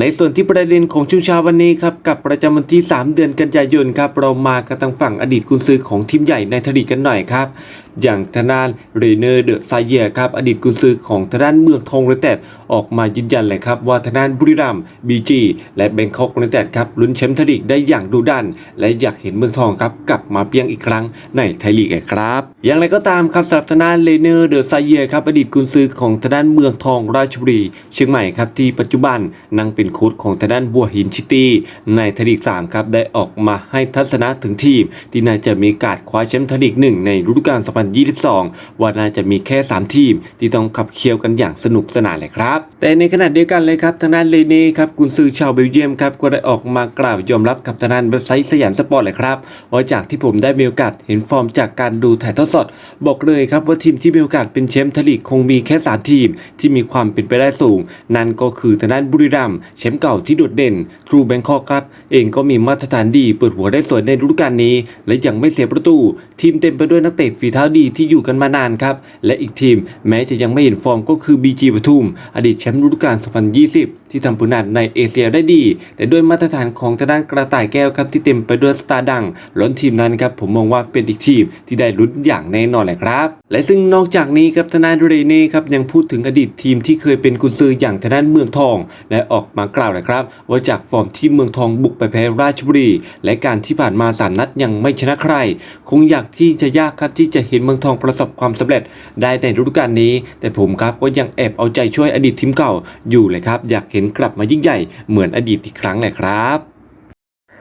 ในส่วนที่ประเด็นของช่วงเช้าวันนี้ครับกับประจำวันที่ 3 เดือนกันยายนครับเรามากันทางฝั่งอดีตกุนซือของทีมใหญ่ในทลีกันหน่อยครับ อย่างทางด้านเรเนอร์เดอะไซเยร์ครับอดีตกุนซือของทางด้านเมืองทองยูไนเตดออกมายืนยันเลยครับว่าทางด้านบุรีรัมบีจีและแบงคอกยูไนเตดครับลุ้นแชมป์ทยลีกได้อย่างดุดัน และอยากเห็นเมืองทองครับกลับมาเพียงอีกครั้งในไทยลีกครับ อย่างไรก็ตามครับสำหรับทางด้านเรเนอร์เดอะไซเยร์ครับอดีตกุนซือของทางด้านเมืองทองราชบุรีเชียงใหม่ครับที่ปัจจุบันนั่งเป็นโค้ชของทางด้านบัวหินชิตี้ในไทยลีก3ครับได้ออกมาให้ทัศนะถึงทีม ที่น่าจะมีการคว้าแชมป์ไทยลีก1ในฤดูกาล 2022 ว่าน่าจะมีแค่ 3 ทีม ที่ต้องขับเคี่ยวกันอย่างสนุกสนานเลยครับ แต่ในขณะเดียวกันเลยครับทางด้านเลเน่ครับกุนซือชาวเบลเยียมครับก็ได้ออกมากล่าวยอมรับกับทางด้านเว็บไซต์สยามสปอร์ตเลยครับว่าจากที่ผมได้มีโอกาสเห็นฟอร์มจากการดูถ่ายทอดสด บอกเลยครับว่าทีมที่มีโอกาสเป็นแชมป์ทยลีกคงมีแค่ 3 ทีม ที่มีความเป็นไปได้สูง นั่นก็คือทางด้านบุรีรัมย์แชมป์เก่าที่โดดเด่นทรูแบงคอกครับ เองก็มีมาตรฐานดีเปิดหัวได้สวยในฤดูกาลนี้ และยังไม่เสียประตู ทีมเต็มไปด้วยนักเตะฝีเท้าดีที่อยู่กันมานานครับ และอีกทีมแม้จะยังไม่เห็นฟอร์มก็คือ BG ปทุม อดีตแชมป์ฤดูกาล 2020 ที่ทำผลงานในเอเชียได้ดี แต่ด้วยมาตรฐานของทางด้านกระต่ายแก้วครับที่เต็มไปด้วยสตาร์ดังล้นทีมนั้นครับผมมองว่าเป็นอีกทีมที่ได้ลุ้นอย่างแน่นอนเลยครับและซึ่งนอกจากนี้ครับทางด้านเรเน่ครับยังพูดถึงอดีตทีมที่เคยเป็นกุนซืออย่างทางด้านเมืองทอง และออกมากล่าวเลยครับ ว่าจากฟอร์มที่เมืองทองบุกไปแพ้ราชบุรี และการที่ผ่านมาสามนัดยังไม่ชนะใคร คงอยากที่จะยากครับที่จะเห็นเมืองทองประสบความสำเร็จได้ในฤดูกาลนี้ แต่ผมครับก็ยังแอบเอาใจช่วยอดีตทีมเก่าอยู่เลยครับ อยากเห็นกลับมายิ่งใหญ่เหมือนอดีตอีกครั้งเลยครับ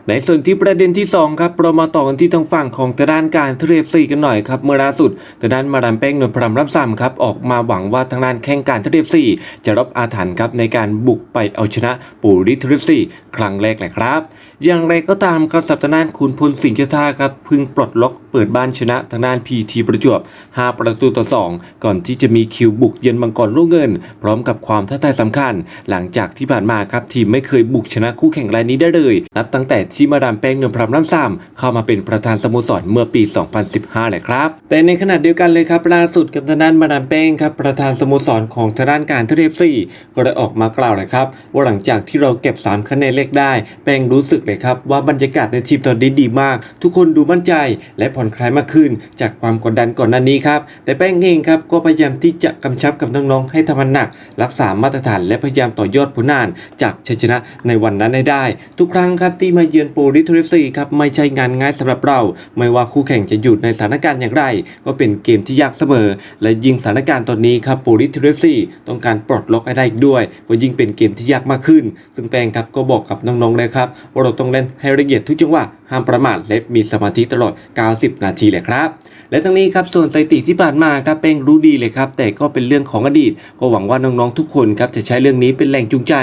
ในส่วนที่ประเด็นที่ 2 ครับเรามาต่อกันที่ทางฝั่งของทางด้านการเทรฟซีกันหน่อยครับเมื่อล่าสุดทางด้านมาดามแป้งนวลพรำรับซ้ำครับออกมาหวังว่าทางด้านแข่งการเทรฟซีจะรับอาถรรพ์ครับในการบุกไปเอาชนะปูริเทรฟซีครั้งแรกเลยครับ อย่างไรก็ตามครับสัปดาห์คุณพลสิงห์เจาท่าครับเพึ่งปลดล็อกเปิดบ้านชนะทางด้านพีทีประจวบ 5 ประตูต่อ 2 ก่อนที่จะมีคิวบุกเยือนมังกรลูกเงิน พร้อมกับความท้าทายสำคัญ หลังจากที่ผ่านมาครับทีมไม่เคยบุกชนะคู่แข่งรายนี้ได้เลย นับตั้งแต่ที่มาดามแป้งนวลพรำน้ำซ้ำเข้ามาเป็นประธานสโมสรเมื่อปี 2015แหละครับ แต่ในขณะเดียวกันเลยครับล่าสุดกับทางด้านมาดามแป้งครับประธานสโมสรของทางด้านการเทเรฟซีก็ได้ออกมากล่าวเลยครับว่าหลังจากที่เราเก็บ 3 คะแนนเล็กได้ แป้งรู้สึกเลยครับว่าบรรยากาศในทีมตอนนี้ดีมาก ทุกคนดูมั่นใจ และผ่อนคลายมากขึ้น จากความกดดันก่อนหน้านี้ครับแต่แป้งเองครับก็พยายามที่จะกำชับกับน้องๆให้ทำมันหนัก รักษามาตรฐาน และพยายามต่อยอดผลงาน จากชัยชนะในวันนั้นให้ได้ ทุกครั้งครับที่มาเยือนนปรลิทเรฟซีครับไม่ใช่งานง่ายสำหรับเรา ไม่ว่าคู่แข่งจะอยู่ในสถานการณ์อย่างไร ก็เป็นเกมที่ยากเสมอ และยิ่งสถานการณ์ตอนนี้ครับโปรลิทเรฟซีต้องการปลดล็อกให้ได้อีกด้วย ก็ยิ่งเป็นเกมที่ยากมากขึ้น ซึ่งแปงครับก็บอกกับน้องๆเลยครับว่าเราต้องเล่นให้ละเอียดทุกจังหวะ ห้ามประมาทและมีสมาธิตลอด 90 นาทีเลยครับ และทั้งนี้ครับส่วนสถิติที่ผ่านมาครับเป้งรู้ดีเลยครับแต่ก็เป็นเรื่องของอดีต ก็หวังว่าน้องๆทุกคนครับจะใช้เรื่องนี้เป็นแรงจูงใจ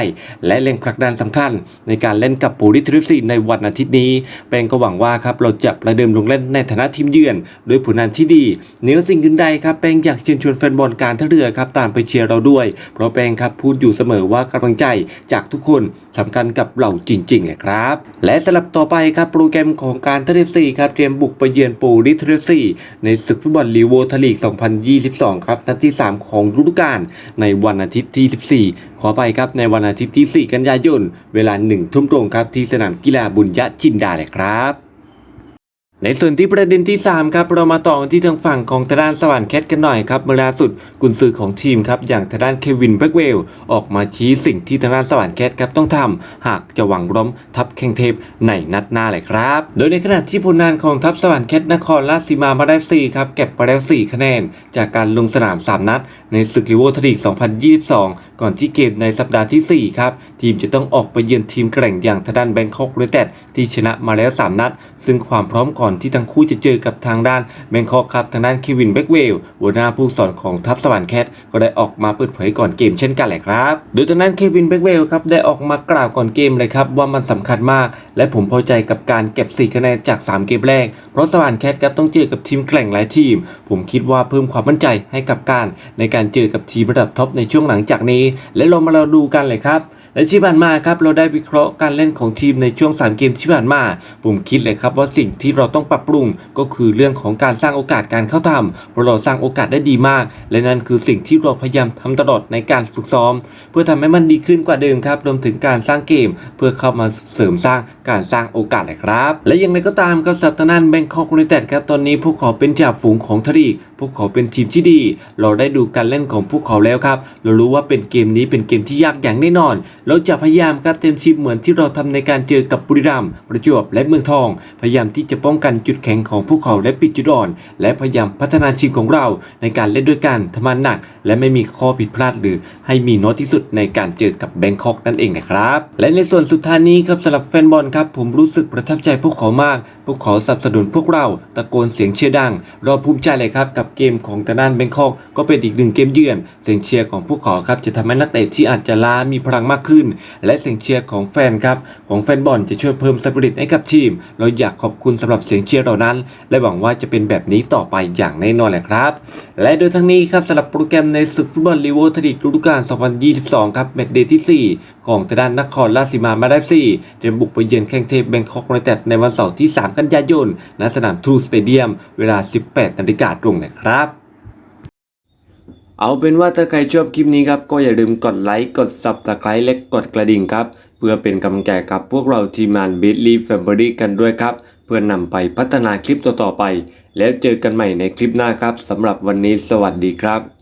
และแรงผลักดันสำคัญ ในการเล่นกับปูริทริฟซีในวันอาทิตย์นี้เป้งก็หวังว่าครับเราจะประเดิมลงเล่นในฐานะทีมเยือนด้วยผลงานที่ดีเหนือสิ่งอื่นใดครับเป้งอยากเชิญชวนแฟนบอลการท่าเรือครับตามไปเชียร์เราด้วย เพราะแป้งครับพูดอยู่เสมอว่ากำลังใจจากทุกคนสำคัญกับเราจริงๆเลยครับและสลับต่อไปครับโปรแกรมของการทเรฟซีครับเตรียมบุกไปเยือนปูริทริฟซีในศึกฟุตบอลลีโวทลีก 2022 ครับนัดที่ 3 ของฤดูกาลในวันอาทิตย์ที่ 14 ขอไปครับในวันอาทิตย์ที่ 4 กันยายน เวลา1ทุ่มตรงครับที่สนามกีฬาบุญยะจินดาเลยครับ ในส่วนที่ประเด็นที่ 3 ครับเรามาต่อที่ทางฝั่งของทางด้านสวรรค์แคทกันหน่อยครับเมื่อล่าสุดกุนซือของทีมครับอย่างทางด้านเควินแบล็กเวลออกมาชี้สิ่งที่ทางด้านสวรรค์แคทครับต้องทำหากจะหวังล้มทัพแข่งเทพในนัดหน้าเลยครับ โดยในขณะที่ผลงานของทัพสวรรค์แคทนครราชสีมามาได้4ครับเก็บไปแล้ว4คะแนน จากการลงสนาม 3 นัด ในศึกลิโวทลีก2022 ก่อนที่เกมในสัปดาห์ที่4ครับทีมจะต้องออกไปเยือนทีมแกร่งอย่างทางด้านแบงคอกยูไนเต็ดที่ชนะมาแล้ว 3 นัด ซึ่งความพร้อมก่อนที่ทั้งคู่จะเจอกับทางด้านแบงคอกครับทางด้านเควินแบ็กเวลหัวหน้าผู้สอนของทัพสวรรค์แคทก็ได้ออกมาเปิดเผยก่อนเกมเช่นกันแหละครับโดยทางด้านเควินแบ็กเวลครับได้ออกมากล่าวก่อนเกมเลยครับว่ามันสำคัญมาก และผมพอใจกับการเก็บ 4 คะแนนจาก 3 เกมแรก เพราะสวรรค์แคทครับต้องเจอกับทีมแกร่งหลายทีม ผมคิดว่าเพิ่มความมั่นใจให้กับการในการเจอกับทีมระดับท็อปในช่วงหลังจากนี้ และเรามาเราดูกันเลยครับ และที่ผ่านมาครับเราได้วิเคราะห์การเล่นของทีมในช่วง 3 เกมที่ผ่านมา ผมคิดเลยครับว่าสิ่งที่เราต้องปรับปรุงก็คือเรื่องของการสร้างโอกาสการเข้าทำเพราะเราสร้างโอกาสได้ดีมาก และนั่นคือสิ่งที่เราพยายามทำตลอดในการฝึกซ้อม เพื่อทำให้มันดีขึ้นกว่าเดิมครับรวมถึงการสร้างเกม เพื่อเข้ามาเสริมสร้างการสร้างโอกาสเลยครับ และยังไงก็ตามครับสัปดาห์นั้นแบงคอกยูไนเต็ดครับตอนนี้พวกเขาเป็นจ่าฝูงของทรีพวกเขาเป็นทีมที่ดี เราได้ดูการเล่นของพวกเขาแล้วครับ เรารู้ว่าเป็นเกมนี้เป็นเกมที่ยากอย่างแน่นอนเราจะพยายามครับเต็มชิปเหมือนที่เราทำในการเจอกับบุรีรัมย์ประจวบและเมืองทอง พยายามที่จะป้องกันจุดแข็งของพวกเขาและปิดจุดอ่อน และพยายามพัฒนาทีมของเราในการเล่นด้วยกันทำงานหนัก และไม่มีข้อผิดพลาดหรือให้มีน้อยที่สุดในการเจอกับแบงคอกนั่นเองนะครับ และในส่วนสุดท้ายนี้ครับสำหรับแฟนบอลครับผมรู้สึกประทับใจพวกเขามาก พวกเขาสนับสนุนพวกเราตะโกนเสียงเชียร์ดัง เราภูมิใจเลยครับกับเกมของทางด้านแบงคอกก็เป็นอีกหนึ่งเกมเยือน เสียงเชียร์ของพวกเขาครับจะทำให้นักเตะที่อาจจะล้ามีพลังมากขึ้นและเสียงเชียร์ของแฟนครับของแฟนบอลจะช่วยเพิ่มสปิริตให้กับทีม เราอยากขอบคุณสำหรับเสียงเชียร์เหล่านั้น และหวังว่าจะเป็นแบบนี้ต่อไปอย่างแน่นอนแหละครับ และโดยทั้งนี้ครับสำหรับโปรแกรมในศึกฟุตบอลลีโวทริกฤดูกาล 2022 ครับแมตช์เดย์ที่ 4 ของทางด้านนครราชสีมามาได้สี่เตรียมบุกไปเยือนแข่งเทพแบงคอกยูไนเต็ดในวันเสาร์ที่ 3 กันยายนณสนามทูสเตเดียม เวลา 18นาฬิกาตรงนะครับ เอาเป็นว่าถ้าใครชอบคลิปนี้ครับ ก็อย่าลืมกดไลค์ กด Subscribe และกดกระดิ่งครับ เพื่อเป็นกำลังใจกับพวกเราทีมงาน b i t l y Family กันด้วยครับ เพื่อนนำไปพัฒนาคลิปต่อๆไป แล้วเจอกันใหม่ในคลิปหน้าครับสำหรับวันนี้สวัสดีครับ